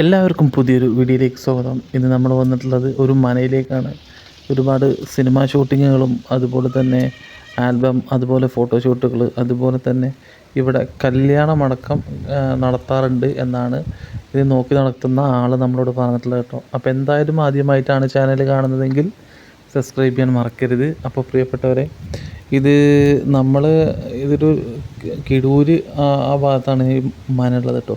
എല്ലാവർക്കും പുതിയൊരു വീഡിയോയിലേക്ക് സ്വാഗതം. ഇന്ന് നമ്മൾ വന്നിട്ടുള്ളത് ഒരു മനയിലേക്കാണ്. ഒരുപാട് സിനിമാ ഷൂട്ടിങ്ങുകളും അതുപോലെ തന്നെ ആൽബം അതുപോലെ ഫോട്ടോഷൂട്ടുകൾ അതുപോലെ തന്നെ ഇവിടെ കല്യാണമടക്കം നടത്താറുണ്ട് എന്നാണ് ഇത് നോക്കി നടത്തുന്ന ആൾ നമ്മളോട് പറഞ്ഞിട്ടുള്ളത് കേട്ടോ. അപ്പോൾ എന്തായാലും ആദ്യമായിട്ടാണ് ചാനൽ കാണുന്നതെങ്കിൽ സബ്സ്ക്രൈബ് ചെയ്യാൻ മറക്കരുത്. അപ്പോൾ പ്രിയപ്പെട്ടവരെ ഇത് നമ്മൾ ഇതൊരു കിടൂര് ആ ഭാഗത്താണ് ഈ മന ഉള്ളത് കേട്ടോ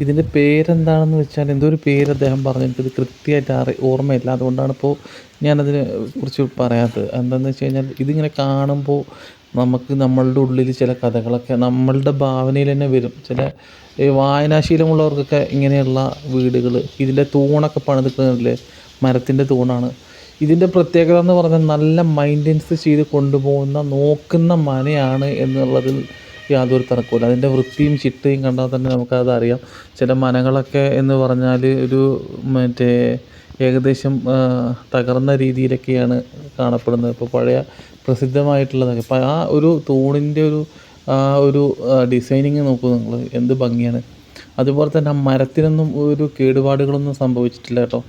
ഇതിന്റെ പേരെന്താണെന്ന് വെച്ചാൽ എന്തോ ഒരു പേര് അദ്ദേഹം പറഞ്ഞു. എനിക്കത് കൃത്യമായിട്ട് അറി ഓർമ്മയില്ല. അതുകൊണ്ടാണ് ഇപ്പോൾ ഞാനതിനെ കുറിച്ച് പറയാത്തത്. എന്താണെന്ന് വെച്ച് കഴിഞ്ഞാൽ ഇതിങ്ങനെ കാണുമ്പോൾ നമുക്ക് നമ്മളുടെ ഉള്ളിൽ ചില കഥകളൊക്കെ നമ്മളുടെ ഭാവനയിൽ തന്നെ വരും. ചില ഈ വായനാശീലമുള്ളവർക്കൊക്കെ ഇങ്ങനെയുള്ള വീടുകൾ ഇതിന്റെ തൂണൊക്കെ പണിതിട്ടില്ലേ മരത്തിന്റെ തൂണാണ്. ഇതിന്റെ പ്രത്യേകത എന്ന് പറഞ്ഞാൽ നല്ല മെയിന്റെനൻസ് ചെയ്ത് കൊണ്ടുപോകുന്ന നോക്കുന്ന മനയാണ് എന്നുള്ളതിൽ യാതൊരു തർക്കമില്ല അതിന്റെ വൃത്തിയും ചിട്ടയും കണ്ടാൽ തന്നെ നമുക്കത് അറിയാം. ചില മനകളൊക്കെ എന്ന് പറഞ്ഞാൽ ഒരു മറ്റേ ഏകദേശം തകർന്ന രീതിയിലൊക്കെയാണ് കാണപ്പെടുന്നത്. ഇപ്പോൾ പഴയ പ്രസിദ്ധമായിട്ടുള്ളതൊക്കെ. അപ്പോൾ ആ ഒരു തൂണിന്റെ ഒരു ആ ഒരു ഡിസൈനിങ് നോക്കൂ നിങ്ങൾ. എന്ത് ഭംഗിയാണ്. അതുപോലെ തന്നെ ആ മരത്തിനൊന്നും ഒരു കേടുപാടുകളൊന്നും സംഭവിച്ചിട്ടില്ല കേട്ടോ.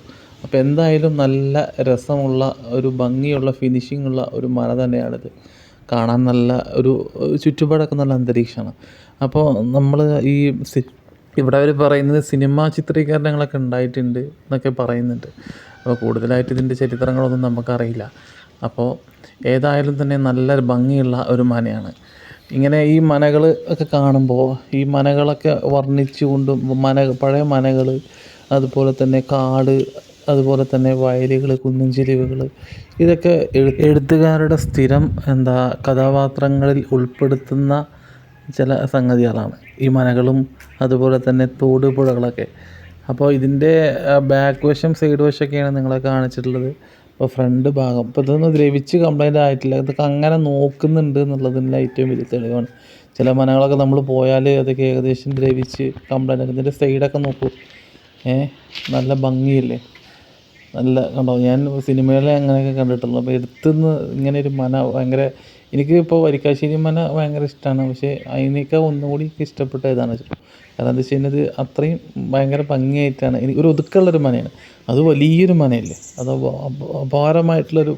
അപ്പോൾ എന്തായാലും നല്ല രസമുള്ള ഒരു ഭംഗിയുള്ള ഫിനിഷിംഗ് ഉള്ള ഒരു മല തന്നെയാണിത്. കാണാൻ നല്ല ഒരു ചുറ്റുപാടൊക്കെ നല്ല അന്തരീക്ഷമാണ്. അപ്പോൾ നമ്മൾ ഈ ഇവിടെ അവർ പറയുന്നത് സിനിമാ ചിത്രീകരണങ്ങളൊക്കെ ഉണ്ടായിട്ടുണ്ട് എന്നൊക്കെ പറയുന്നുണ്ട്. അപ്പോൾ കൂടുതലായിട്ട് ഇതിന്റെ ചരിത്രങ്ങളൊന്നും നമുക്കറിയില്ല. അപ്പോൾ ഏതായാലും തന്നെ നല്ല ഭംഗിയുള്ള ഒരു മനയാണ്. ഇങ്ങനെ ഈ മനകൾ ഒക്കെ കാണുമ്പോൾ ഈ മനകളൊക്കെ വർണിച്ചുകൊണ്ടും മന പഴയ മനകൾ അതുപോലെ തന്നെ കാട് അതുപോലെ തന്നെ വയലുകൾ കുന്നും ചെരിവുകൾ ഇതൊക്കെ എഴു എഴുത്തുകാരുടെ സ്ഥിരം എന്താ കഥാപാത്രങ്ങളിൽ ഉൾപ്പെടുത്തുന്ന ചില സംഗതികളാണ്. ഈ മനകളും അതുപോലെ തന്നെ തോട് പുഴകളൊക്കെ. അപ്പോൾ ഇതിന്റെ ബാക്ക് വശം സൈഡ് വശമൊക്കെയാണ് നിങ്ങളെ കാണിച്ചിട്ടുള്ളത്. അപ്പോൾ ഫ്രണ്ട് ഭാഗം. ഇപ്പോൾ ഇതൊന്നും ദ്രവിച്ച് കംപ്ലൈന്റ് ആയിട്ടില്ല. ഇതൊക്കെ അങ്ങനെ നോക്കുന്നുണ്ട് എന്നുള്ളതിന്റെ ഏറ്റവും വലിയ തെളിവാണ്. ചില മനകളൊക്കെ നമ്മൾ പോയാൽ അതൊക്കെ ഏകദേശം ദ്രവിച്ച് കംപ്ലൈന്റ് ആക്കും. ഇതിന്റെ സൈഡൊക്കെ നോക്കൂ. ഏ നല്ല ഭംഗിയില്ലേ? നല്ല കണ്ടോ ഞാൻ സിനിമയിലെ അങ്ങനെയൊക്കെ കണ്ടിട്ടുള്ളൂ. അപ്പോൾ എടുത്തുനിന്ന് ഇങ്ങനെ ഒരു മന ഭയങ്കര എനിക്ക് ഇപ്പോൾ വരിക്കാശ്ശേരി മന ഭയങ്കര ഇഷ്ടമാണ് പക്ഷേ അതിനേക്കാൾ ഒന്നുകൂടി എനിക്ക് ഇഷ്ടപ്പെട്ട ഇതാണ്. കാരണം എന്താ വെച്ച് കഴിഞ്ഞാൽ ഇത് അത്രയും ഭയങ്കര ഭംഗിയായിട്ടാണ്. എനിക്ക് ഒരു ഒതുക്കമുള്ളൊരു മനയാണ്. അത് വലിയൊരു മനയല്ലേ? അത് അപ- അപ- അപാരമായിട്ടുള്ളൊരു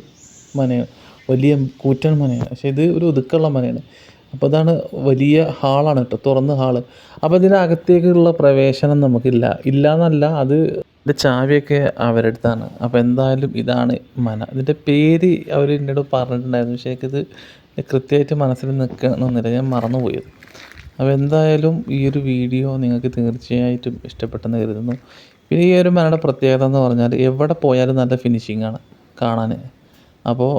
മനയാണ്. വലിയ കൂറ്റൻ മനയാണ്. പക്ഷേ ഇത് ഒരു ഒതുക്കമുള്ള മനയാണ്. അപ്പോൾ അതാണ് വലിയ ഹാളാണ് കേട്ടോ തുറന്ന ഹാൾ. അപ്പോൾ ഇതിനകത്തേക്കുള്ള പ്രവേശനം നമുക്കില്ല. ഇല്ല എന്നല്ല അത് ഇതിന്റെ ചാവിയൊക്കെ അവരുടെ അടുത്താണ് അപ്പോൾ എന്തായാലും ഇതാണ് മന. ഇതിന്റെ പേര് അവർ എന്നോട് പറഞ്ഞിട്ടുണ്ടായിരുന്നു. പക്ഷേ എനിക്കിത് കൃത്യമായിട്ട് മനസ്സിൽ നിൽക്കണമെന്നില്ല. ഞാൻ മറന്നുപോയത്. അപ്പോൾ എന്തായാലും ഈ ഒരു വീഡിയോ നിങ്ങൾക്ക് തീർച്ചയായിട്ടും ഇഷ്ടപ്പെട്ടെന്ന് കരുതുന്നു. പിന്നെ ഈ ഒരു മനയുടെ പ്രത്യേകത എന്ന് പറഞ്ഞാൽ എവിടെ പോയാലും നല്ല ഫിനിഷിംഗ് ആണ് കാണാൻ അപ്പോൾ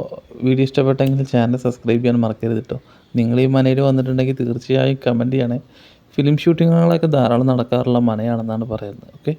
വീഡിയോ ഇഷ്ടപ്പെട്ടെങ്കിൽ ചാനൽ സബ്സ്ക്രൈബ് ചെയ്യാൻ മറക്കരുത് കേട്ടോ നിങ്ങൾ ഈ മനയിൽ വന്നിട്ടുണ്ടെങ്കിൽ തീർച്ചയായും കമന്റ് ചെയ്യണേ. ഫിലിം ഷൂട്ടിങ്ങുകളൊക്കെ ധാരാളം നടക്കാറുള്ള മനയാണെന്നാണ് പറയുന്നത്. ഓക്കെ